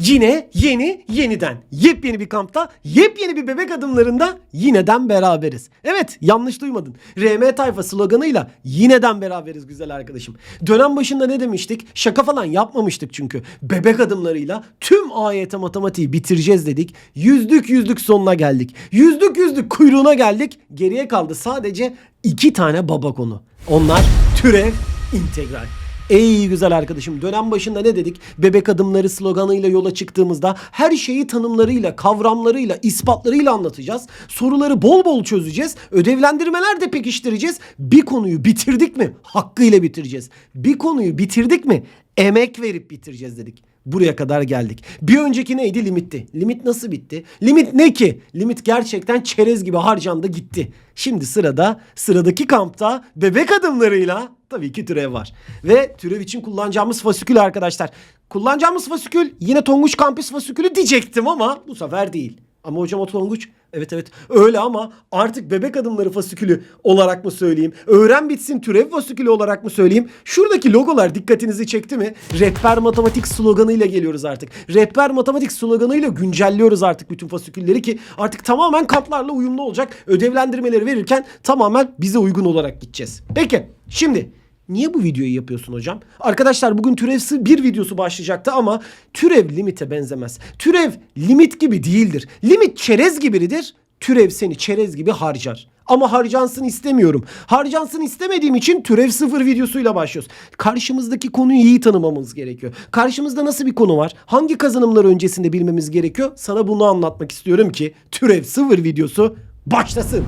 Yine yeni yeniden yepyeni bir kampta yepyeni bir bebek adımlarında yineden beraberiz. Evet yanlış duymadın. RM tayfa sloganıyla yineden beraberiz güzel arkadaşım. Dönem başında ne demiştik? Şaka falan yapmamıştık çünkü. Bebek adımlarıyla tüm AYT matematiği bitireceğiz dedik. Yüzdük yüzdük sonuna geldik. Yüzdük yüzdük kuyruğuna geldik. Geriye kaldı sadece iki tane baba konu. Onlar türev, integral. Ey güzel arkadaşım dönem başında ne dedik? Bebek adımları sloganıyla yola çıktığımızda her şeyi tanımlarıyla, kavramlarıyla, ispatlarıyla anlatacağız. Soruları bol bol çözeceğiz. Ödevlendirmeler de pekiştireceğiz. Bir konuyu bitirdik mi? Hakkıyla bitireceğiz. Bir konuyu bitirdik mi? Emek verip bitireceğiz dedik. Buraya kadar geldik. Bir önceki neydi? Limitti. Limit nasıl bitti? Limit ne ki? Limit gerçekten çerez gibi harcandı gitti. Şimdi sırada sıradaki kampta bebek adımlarıyla tabii ki türev var. Ve türev için kullanacağımız fasikül arkadaşlar. Kullanacağımız fasikül yine Tonguç Kampüs fasikülü diyecektim ama bu sefer değil. Ama hocam o Tonguç evet evet öyle ama artık bebek adımları fasikülü olarak mı söyleyeyim? Öğren bitsin türev fasikülü olarak mı söyleyeyim? Şuradaki logolar dikkatinizi çekti mi? Rehber matematik sloganıyla geliyoruz artık. Rehber matematik sloganıyla güncelliyoruz artık bütün fasikülleri ki artık tamamen kamplarla uyumlu olacak. Ödevlendirmeleri verirken tamamen bize uygun olarak gideceğiz. Peki şimdi Niye bu videoyu yapıyorsun hocam? Arkadaşlar bugün türevsi bir videosu başlayacaktı ama türev limite benzemez. Türev limit gibi değildir. Limit çerez gibidir. Türev seni çerez gibi harcar. Ama harcansın istemiyorum. Harcansın istemediğim için türev sıfır videosuyla başlıyoruz. Karşımızdaki konuyu iyi tanımamız gerekiyor. Karşımızda nasıl bir konu var? Hangi kazanımlar öncesinde bilmemiz gerekiyor? Sana bunu anlatmak istiyorum ki türev sıfır videosu başlasın.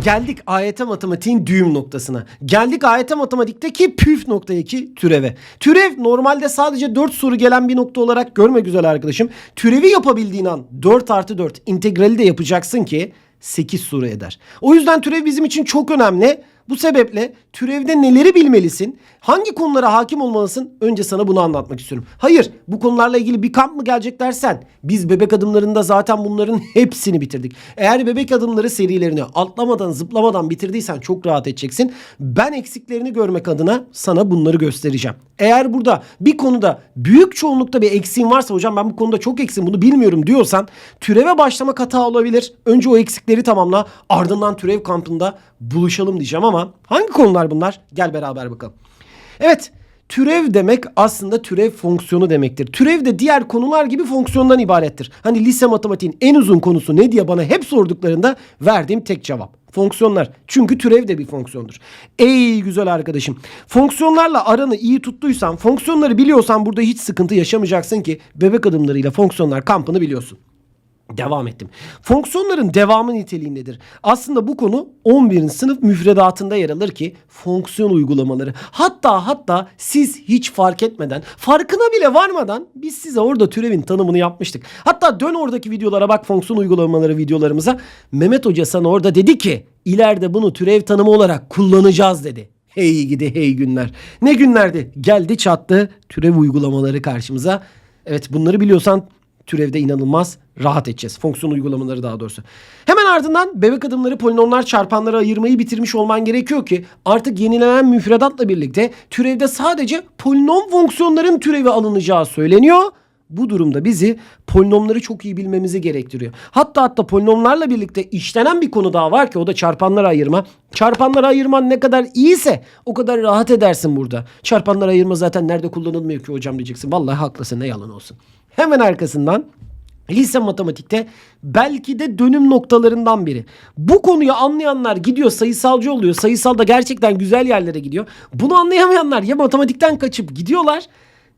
Geldik AYT matematiğin düğüm noktasına. Geldik AYT matematikteki püf noktadaki türeve. Türev normalde sadece 4 soru gelen bir nokta olarak görme güzel arkadaşım. Türevi yapabildiğin an 4 artı 4 integrali de yapacaksın ki 8 soru eder. O yüzden türev bizim için çok önemli. Bu sebeple türevde neleri bilmelisin? Hangi konulara hakim olmalısın? Önce sana bunu anlatmak istiyorum. Hayır, bu konularla ilgili bir kamp mı gelecek dersen, biz bebek adımlarında zaten bunların hepsini bitirdik. Eğer bebek adımları serilerini atlamadan, zıplamadan bitirdiysen çok rahat edeceksin. Ben eksiklerini görmek adına sana bunları göstereceğim. Eğer burada bir konuda büyük çoğunlukta bir eksiğin varsa hocam ben bu konuda çok eksim bunu bilmiyorum diyorsan türeve başlamak hata olabilir. Önce o eksikleri tamamla ardından türev kampında buluşalım diyeceğim ama hangi konular bunlar? Gel beraber bakalım. Evet Türev demek aslında türev fonksiyonu demektir. Türev de diğer konular gibi fonksiyondan ibarettir. Hani lise matematiğin en uzun konusu ne diye bana hep sorduklarında verdiğim tek cevap. Fonksiyonlar. Çünkü türev de bir fonksiyondur. Ey güzel arkadaşım. Fonksiyonlarla aranı iyi tuttuysan, fonksiyonları biliyorsan burada hiç sıkıntı yaşamayacaksın ki bebek adımlarıyla fonksiyonlar kampını biliyorsun. Devam ettim. Fonksiyonların devamı niteliğindedir. Aslında bu konu 11. sınıf müfredatında yer alır ki fonksiyon uygulamaları. Hatta hatta siz hiç fark etmeden, farkına bile varmadan biz size orada türevin tanımını yapmıştık. Hatta dön oradaki videolara bak fonksiyon uygulamaları videolarımıza. Mehmet Hoca sana orada dedi ki ileride bunu türev tanımı olarak kullanacağız dedi. Hey gidi hey günler. Ne günlerdi? Geldi çattı türev uygulamaları karşımıza. Evet bunları biliyorsan türevde inanılmaz rahat edeceğiz. Fonksiyon uygulamaları daha doğrusu. Hemen ardından bebek adımları polinomlar çarpanlara ayırmayı bitirmiş olman gerekiyor ki artık yenilenen müfredatla birlikte türevde sadece polinom fonksiyonların türevi alınacağı söyleniyor. Bu durumda bizi polinomları çok iyi bilmemizi gerektiriyor. Hatta hatta polinomlarla birlikte işlenen bir konu daha var ki o da çarpanlara ayırma. Çarpanlara ayırman ne kadar iyiyse o kadar rahat edersin burada. Çarpanlara ayırma zaten nerede kullanılmıyor ki hocam diyeceksin. Vallahi haklısın ne yalan olsun. Hemen arkasından Lise matematikte belki de dönüm noktalarından biri. Bu konuyu anlayanlar gidiyor sayısalcı oluyor. Sayısal da gerçekten güzel yerlere gidiyor. Bunu anlayamayanlar ya matematikten kaçıp gidiyorlar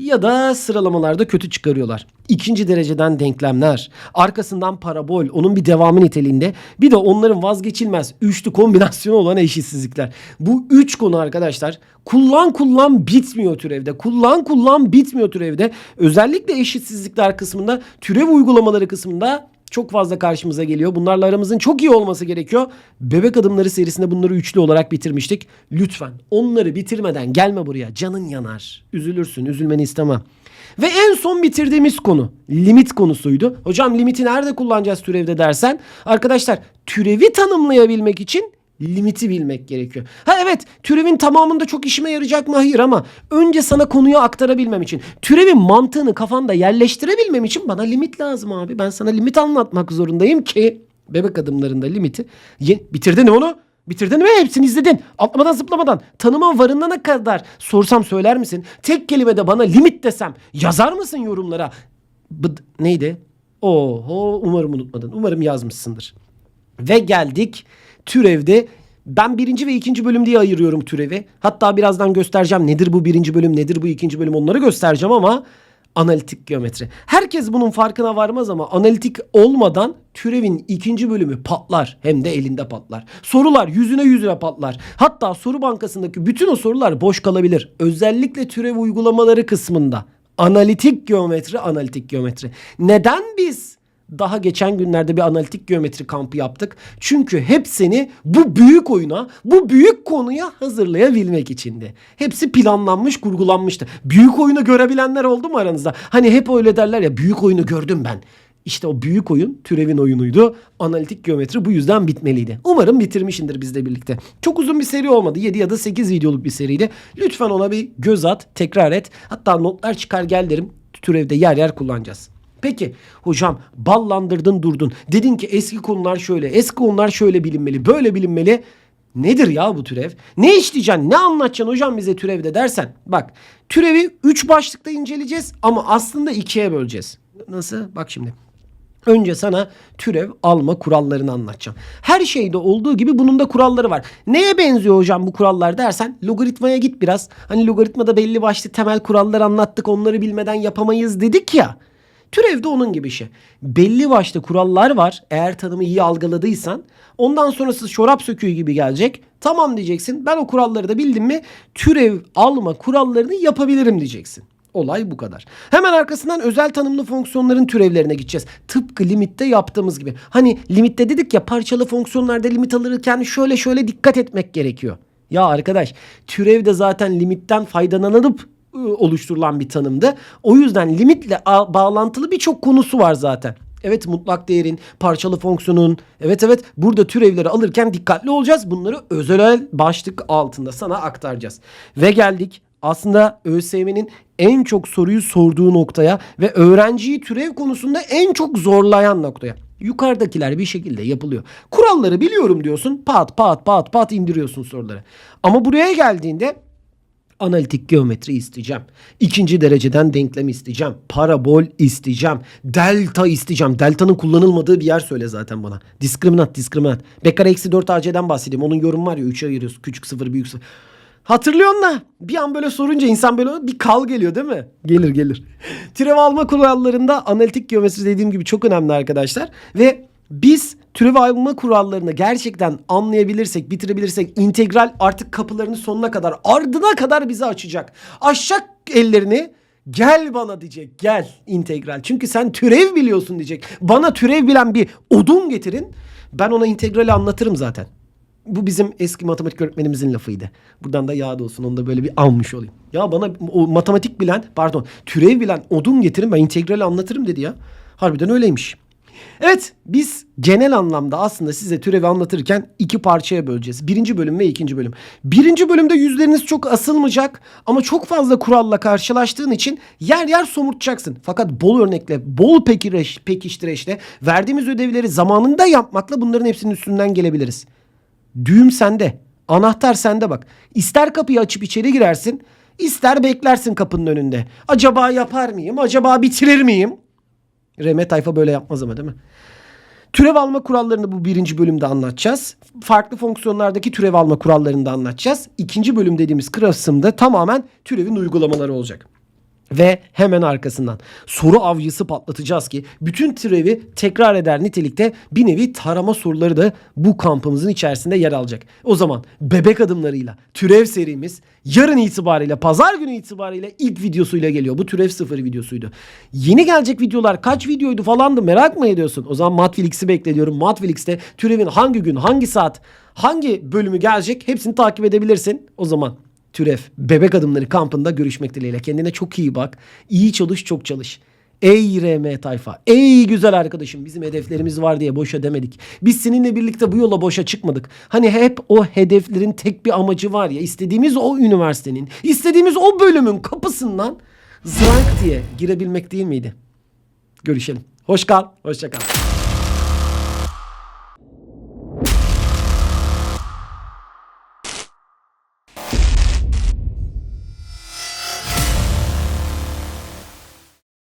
ya da sıralamalarda kötü çıkarıyorlar. İkinci dereceden denklemler, arkasından parabol, onun bir devamı niteliğinde. Bir de onların vazgeçilmez üçlü kombinasyonu olan eşitsizlikler. Bu üç konu arkadaşlar kullan kullan bitmiyor türevde. Kullan kullan bitmiyor türevde. Özellikle eşitsizlikler kısmında, türev uygulamaları kısmında çok fazla karşımıza geliyor. Bunlarla aramızın çok iyi olması gerekiyor. Bebek adımları serisinde bunları üçlü olarak bitirmiştik. Lütfen onları bitirmeden gelme buraya. Canın yanar. Üzülürsün. Üzülmeni istemem. Ve en son bitirdiğimiz konu limit konusuydu. Hocam limiti nerede kullanacağız türevde dersen arkadaşlar türevi tanımlayabilmek için limiti bilmek gerekiyor. Ha evet türevin tamamında çok işime yarayacak mı? Hayır ama önce sana konuyu aktarabilmem için, türevin mantığını kafanda yerleştirebilmem için bana limit lazım abi. Ben sana limit anlatmak zorundayım ki bebek adımlarında limiti. Ye- Bitirdin mi onu? Bitirdin mi? Hepsini izledin. Atlamadan zıplamadan. Tanıma varınana kadar sorsam söyler misin? Tek kelimede bana limit desem yazar mısın yorumlara? Bıd- neydi? Oho umarım unutmadın. Umarım yazmışsındır. Ve geldik türevde. Ben birinci ve ikinci bölüm diye ayırıyorum türevi. Hatta birazdan göstereceğim nedir bu birinci bölüm nedir bu ikinci bölüm onları göstereceğim ama analitik geometri. Herkes bunun farkına varmaz ama analitik olmadan türevin ikinci bölümü patlar. Hem de elinde patlar. Sorular yüzüne yüzüne patlar. Hatta soru bankasındaki bütün o sorular boş kalabilir. Özellikle türev uygulamaları kısmında. Analitik geometri, analitik geometri. Neden biz daha geçen günlerde bir analitik geometri kampı yaptık. Çünkü hepsini bu büyük oyuna, bu büyük konuya hazırlayabilmek içindi. Hepsi planlanmış, kurgulanmıştı. Büyük oyunu görebilenler oldu mu aranızda? Hani hep öyle derler ya büyük oyunu gördüm ben. İşte o büyük oyun türevin oyunuydu. Analitik geometri bu yüzden bitmeliydi. Umarım bitirmişindir bizle birlikte. Çok uzun bir seri olmadı. 7 ya da 8 videoluk bir seriydi. Lütfen ona bir göz at, tekrar et. Hatta notlar çıkar gel derim. Türevde yer yer kullanacağız. Peki hocam ballandırdın durdun. Dedin ki eski konular şöyle, eski konular şöyle bilinmeli, böyle bilinmeli. Nedir ya bu türev? Ne işleyeceksin, ne anlatacaksın hocam bize türevde dersen. Bak türevi 3 başlıkta inceleyeceğiz ama aslında ikiye böleceğiz. Nasıl? Bak şimdi. Önce sana türev alma kurallarını anlatacağım. Her şeyde olduğu gibi bunun da kuralları var. Neye benziyor hocam bu kurallar dersen logaritmaya git biraz. Hani logaritmada belli başlı temel kurallar anlattık onları bilmeden yapamayız dedik ya. Türev de onun gibi şey. Belli başlı kurallar var. Eğer tanımı iyi algıladıysan ondan sonrası çorap söküğü gibi gelecek. Tamam diyeceksin. Ben o kuralları da bildim mi türev alma kurallarını yapabilirim diyeceksin. Olay bu kadar. Hemen arkasından özel tanımlı fonksiyonların türevlerine gideceğiz. Tıpkı limitte yaptığımız gibi. Hani limitte dedik ya parçalı fonksiyonlarda limit alırken şöyle şöyle dikkat etmek gerekiyor. Ya arkadaş türev de zaten limitten faydalanılıp ıı, oluşturulan bir tanımdı. O yüzden limitle bağlantılı birçok konusu var zaten. Evet mutlak değerin, parçalı fonksiyonun. Evet evet burada türevleri alırken dikkatli olacağız. Bunları özel başlık altında sana aktaracağız. Ve geldik aslında ÖSYM'nin en çok soruyu sorduğu noktaya ve öğrenciyi türev konusunda en çok zorlayan noktaya. Yukarıdakiler bir şekilde yapılıyor. Kuralları biliyorum diyorsun. Pat pat pat pat indiriyorsun soruları. Ama buraya geldiğinde analitik geometri isteyeceğim. İkinci dereceden denklem isteyeceğim. Parabol isteyeceğim. Delta isteyeceğim. Delta'nın kullanılmadığı bir yer söyle zaten bana. Diskriminant, diskriminant. Bekar eksi 4 AC'den bahsedeyim. Onun yorum var ya 3'e ayırıyoruz. Küçük sıfır, büyük sıfır. Hatırlıyorsun da bir an böyle sorunca insan böyle bir kal geliyor değil mi? Gelir gelir. Türev alma kurallarında analitik geometri dediğim gibi çok önemli arkadaşlar. Ve biz türev alma kurallarını gerçekten anlayabilirsek, bitirebilirsek integral artık kapılarını sonuna kadar, ardına kadar bizi açacak. Açacak ellerini Gel bana diyecek. Gel integral. Çünkü sen türev biliyorsun diyecek. Bana türev bilen bir odun getirin. Ben ona integrali anlatırım zaten. Bu bizim eski matematik öğretmenimizin lafıydı. Buradan da yağ da olsun onu da böyle bir almış olayım. Ya bana o matematik bilen pardon türev bilen odun getirin ben integrali anlatırım dedi ya. Harbiden öyleymiş. Evet biz genel anlamda aslında size türevi anlatırken iki parçaya böleceğiz. Birinci bölüm ve ikinci bölüm. Birinci bölümde yüzleriniz çok asılmayacak ama çok fazla kuralla karşılaştığın için yer yer somurtacaksın. Fakat bol örnekle, bol pekireş, pekiştireçle verdiğimiz ödevleri zamanında yapmakla bunların hepsinin üstünden gelebiliriz. Düğüm sende. Anahtar sende bak. İster kapıyı açıp içeri girersin, ister beklersin kapının önünde. Acaba yapar mıyım? Acaba bitirir miyim? Reme tayfa böyle yapmaz ama değil mi? Türev alma kurallarını bu birinci bölümde anlatacağız. Farklı fonksiyonlardaki türev alma kurallarını da anlatacağız. İkinci bölüm dediğimiz kısımda tamamen türevin uygulamaları olacak. Ve hemen arkasından soru avcısı patlatacağız ki bütün türevi tekrar eder nitelikte bir nevi tarama soruları da bu kampımızın içerisinde yer alacak. O zaman bebek adımlarıyla türev serimiz yarın itibariyle pazar günü itibariyle ilk videosuyla geliyor. Bu türev sıfır videosuydu. Yeni gelecek videolar kaç videoydu falandı merak mı ediyorsun? O zaman Matflix'i bekliyorum. Matflix'te türevin hangi gün hangi saat hangi bölümü gelecek hepsini takip edebilirsin. O zaman Türev Bebek Adımları kampında görüşmek dileğiyle. Kendine çok iyi bak. İyi çalış, çok çalış. Ey RM tayfa, ey güzel arkadaşım bizim hedeflerimiz var diye boşa demedik. Biz seninle birlikte bu yola boşa çıkmadık. Hani hep o hedeflerin tek bir amacı var ya istediğimiz o üniversitenin, istediğimiz o bölümün kapısından zrank diye girebilmek değil miydi? Görüşelim. Hoş kal, hoşça kal.